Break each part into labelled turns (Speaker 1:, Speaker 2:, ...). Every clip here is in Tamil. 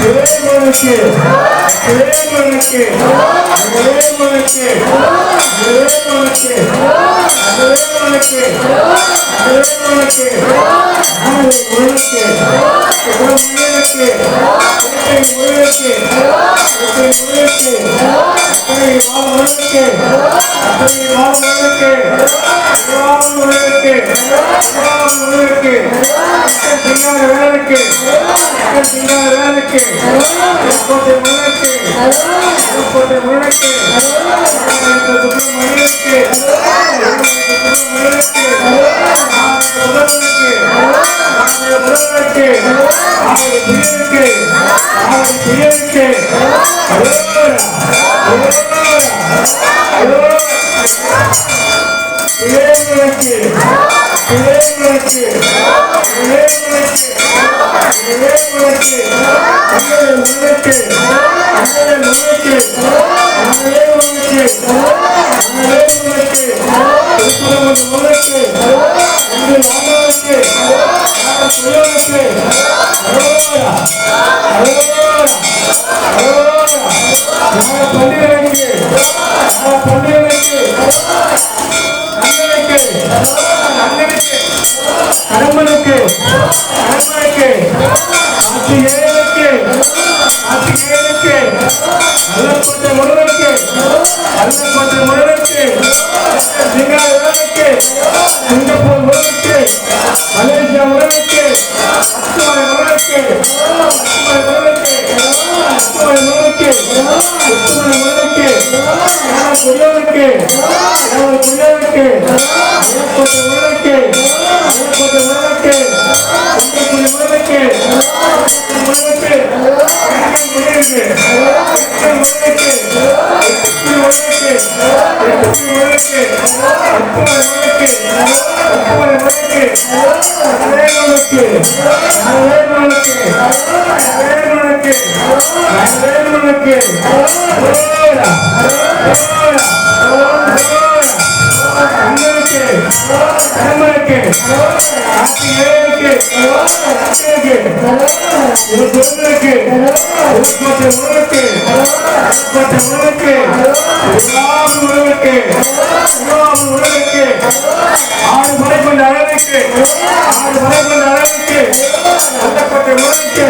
Speaker 1: இறைவனுக்கு இறைவனுக்கு இறைவனுக்கு இறைவனுக்கு இறைவனுக்கு இறைவனுக்கு ஆனது முழுக்கு முழுக்கு இசை முழுக்கு இசை முழுக்கு அத்தனை வாழ் முழுக்கு அத்தனை வாழ் முழுக்கு வாழ் முழுக்கு வாழ் முழுக்கு சிங்கார வேலைக்கு சிங்கார வேலைக்கு கோட்டை முழுக்கு கோட்டை முழுக்கு சுப்பிரமணியனுக்கு சுப்பிரமணியனுக்கு முதல்வனுக்கு முதல்வனுக்கு அவருடைய பிரியனுக்கு அவருடைய கடம்பனுக்கு கடம்பனுக்கு ஆட்சி ஏழுக்கு ஆட்சி ஏழுக்கு அல்லக்கோட்டை முருகனுக்கு அல்லக்கோட்டை முருகனுக்கு சிங்கார முருகனுக்கு சிங்கப்பூர் முருகனுக்கு மலேசியா முருகனுக்கு அத்துமலை முருகனுக்கு அத்துமலை முருகனுக்கு அத்துமலை முருகனுக்கு குழந்தைக்கு ஒரு கோட்டை முருகனுக்கு கோட்டை முருகனுக்கு எல்லாரும் முருகனுக்கு எல்லாரும் முருகனுக்கு ஆறு மலை கொண்ட அழகுக்கு ஆறு மலை கொண்ட அழகுக்கு அந்த கோட்டை முருகனுக்கு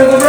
Speaker 1: Oh,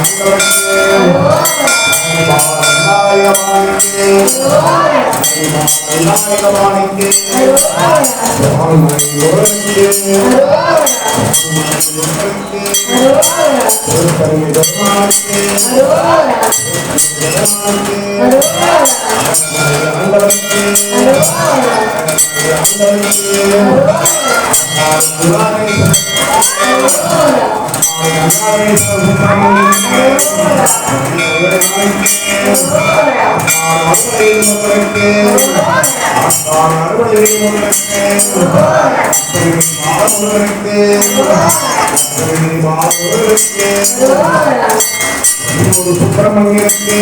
Speaker 1: ஆண்டவனுக்கு ஆண்டவனுக்கு சுப்பிரமணியனுக்கு